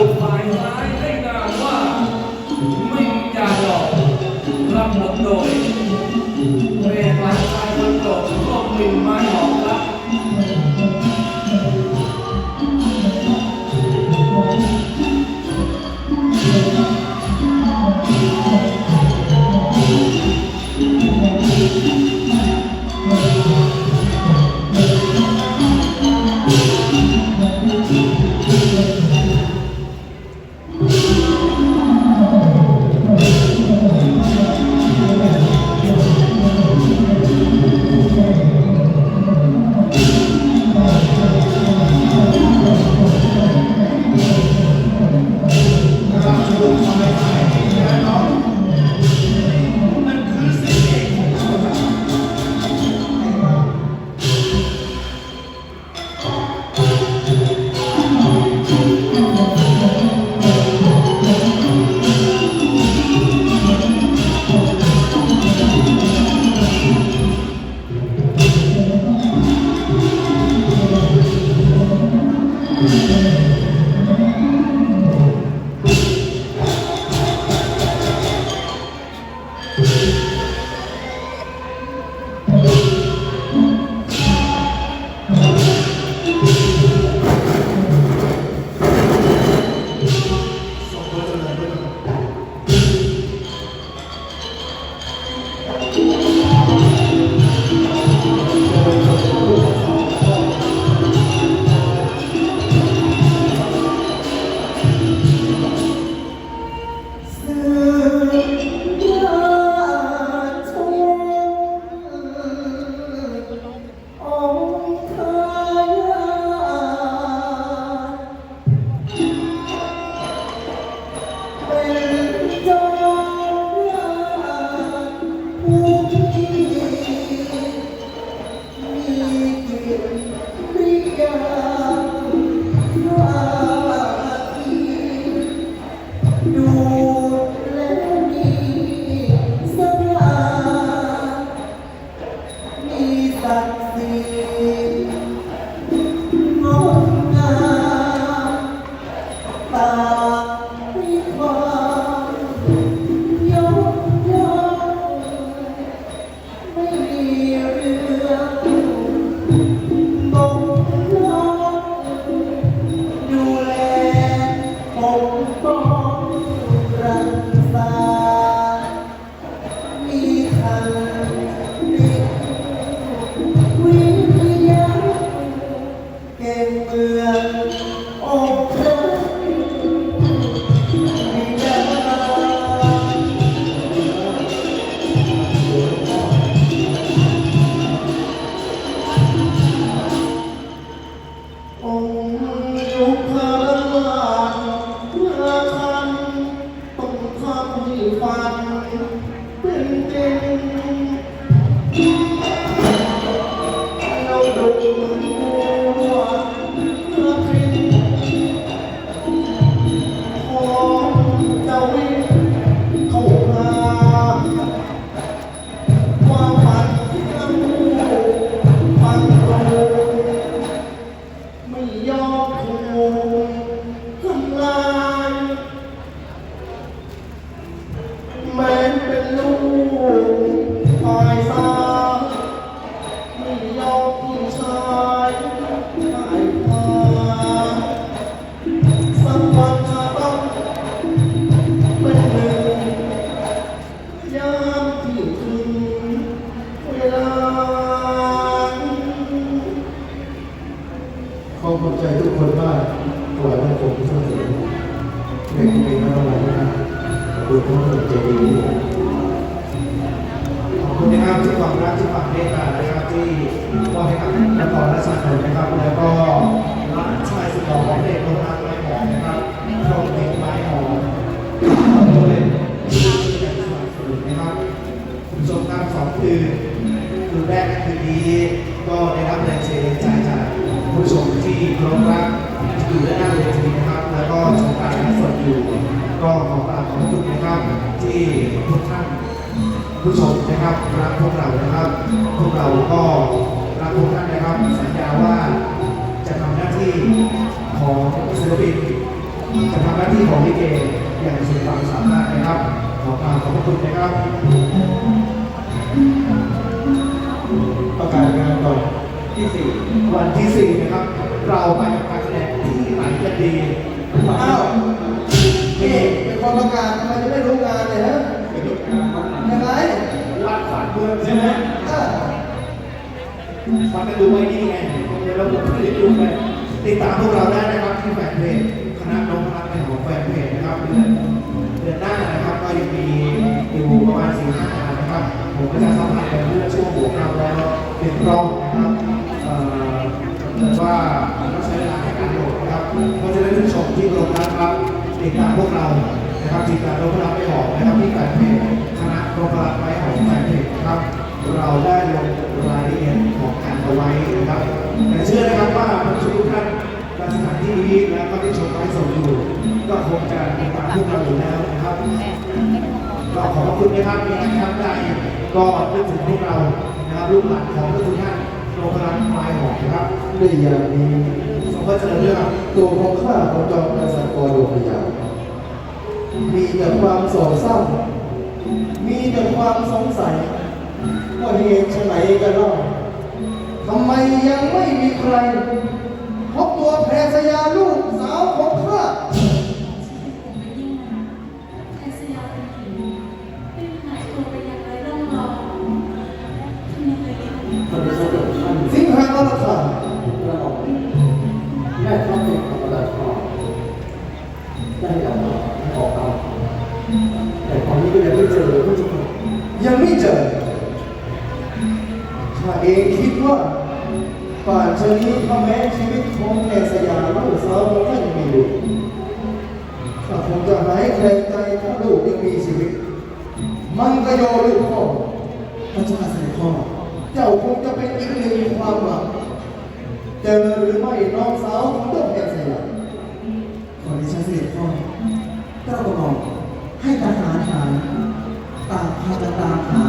Bye bye. ขอบใจทุกคนมากถวายพระองค์ทุกท่านเลยเป็นเป็นอะไรนะขอบคุณองค์ใจดี ผู้ชมนะครับรักพวกเรานะครับ พวกเราก็รักทุกท่านนะครับ สัญญาว่าจะทำหน้าที่ของศิลปินจะทำหน้าที่ของลิเกอย่างสุดความสามารถนะครับ ขอกราบขอบพระคุณนะครับประกาศงานตอนที่สี่วันที่สี่นะครับ เราไปกัะกาศ ฟังกันดูไว้นี่ไงเดี๋ยวเราผมผลิตดูไปติดตามพวกเราได้นะครับที่แฟนเพจคณะน้องพลังในของแฟนเพจนะครับเดือนเดือนหน้านะครับก็ยังมีอยู่ประมาณสี่ห้านะครับผมก็จะสัมผัสไปเมื่อช่วงหัวค่ำแล้วเป็นกล้องนะครับเอ่อว่าต้องใช้เวลาในการโหลดนะครับก็จะได้ชมที่โรงนะครับติดตามพวกเรานะครับติดตามโรงพยาบาลไม่ออกนะครับที่แฟนเพจคณะโรงพยาบาลไม่ออกแฟนเพจนะครับ เราได้ลงรายละเอียดของการเอาไว้นะครับแต่เชื่อนะครับว่าผู้ชมทุกท่านณสถานที่นี้แล้วก็ได้ชมไลฟ์สดอยู่ก็คงจะติดตามพวกเราอยู่แล้วนะครับก็ขอบคุณนะครับมีท่านใดก็นึกถึงพวกเรานะครับลูกหลานของทุกท่านโรงพยาบาลปลายหอกนะครับด้วยอย่างนี้สมมติเจริญเรื่องครับตัวของข้าของจอมกษัตริย์กรโลกยามีแต่ความโศกเศร้า มีแต่ความสงสัย ว่าเหตุไฉนกันเล่าทำไมยังไม่มีใครพบตัวแพรสยาลูกสาวของข้า นนี้ถ้าแม้ชีวิตของแม่สยามลูกสาวของท่านยังมีอยู่ข้าคงจะหายแคลงใจถ้าลูกยังมีชีวิต มันก็โยลูกพ่อพระเจ้าเสด็จพ่อเจ้าคงจะเป็นอีกหนึ่งความหวังเจอหรือไม่น้องสาวของต้นแก่สยามขอดิฉันเสด็จพ่อเจ้ากระหม่อมให้ทหารหาตามพากันตามหา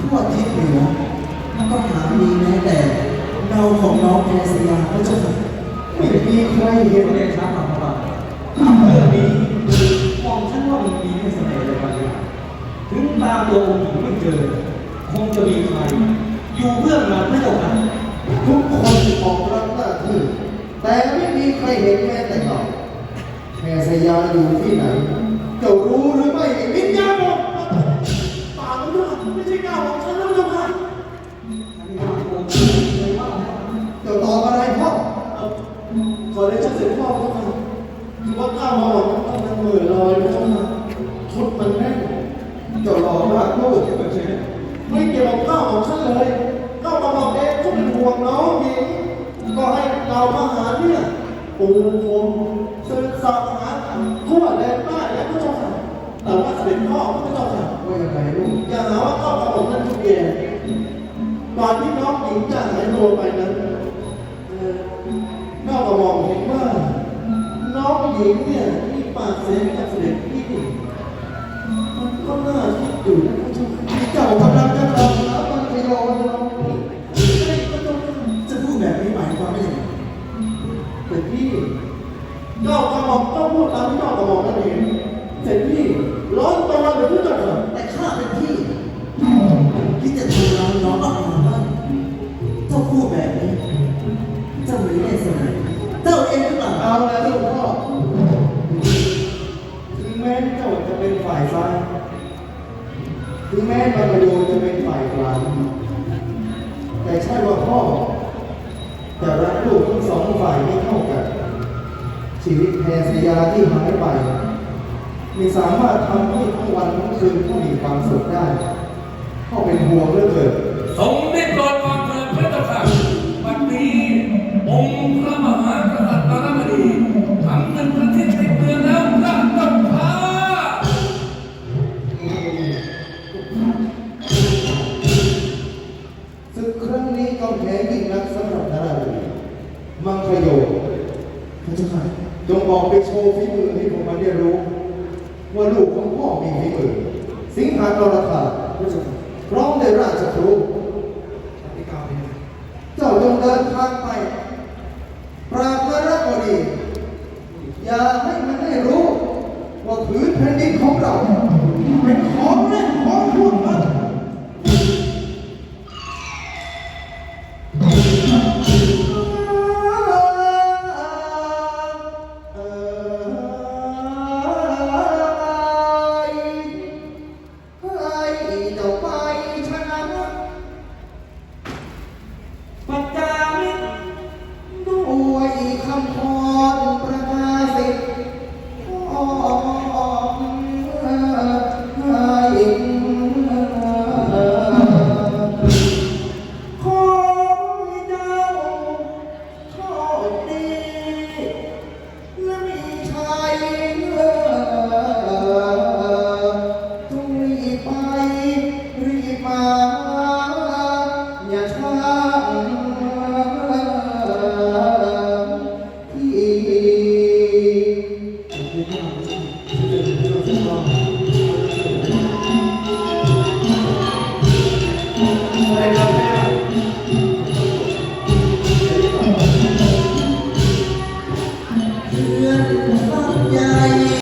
ทั่วทิศเหนือก็หามีแม้แต่ เงาของน้องแกสยามพระเจ้าค่ะไม่มีใครเห็นเลยครับพระบาทเรื่องนี้มองฉันว่ามันมีไม่เสน่ห์เลยบางอย่างถึงตามตัวองค์หญิงไม่เจอ คงจะมีใคร อยู่เบื้องหลังไม่เท่ากันทุกคนออกรับหน้าที่แต่ไม่มีใครเห็นแม้แต่เราแม่สยาอยู่ที่ไหนจ้ารู้หรือไม่ไอ้วิญญาณ อได้ชัดเจนพ่อเจ้าค่ะคือว่าก้าวมาบอกมันต้องเหมือนลอยนะเจ้าค่ะชุดมันแน่นเจ้าหล่อมากลูกไม่เกี่ยวกับข้าวของฉันเลยข้าวมาบอกเองก็เป็นห่วงน้องหญิงก็ให้เราทหารเนี่ยปูพรมสืบสอบหาทั่วแดนใต้และพระเจ้าค่ะแต่ว่าเสด็จพ่อพระเจ้าค่ะว่าอย่างไรลูกอย่าหาว่าข้าวกระบอกนั้นทุกแย่ก่อนที่น้องหญิงจะหายตัวไปนั้น น้องหญิง แต่ใช่ว่าพ่อจะรักลูกทั้งสองฝ่ายไม่เท่ากัน ชีวิตแพรสยาที่หายไปไม่สามารถทำให้ทั้งวันทั้งคืนเขามีความสุขได้พ่อเป็นห่วงเหลืองเกินทรงได้โปรดวางเถิดพระเจ้าค่ะวันนี้องค์พระมหากษัตริย์บารมดี พรกรธาพระเจ้าค่ะร้องในราชครูเจ้าจงเดินทางไป ปราบมารกดี อย่าให้มันได้รู้ ว่าผืนแผ่นดินของเรา เป็นของเล่น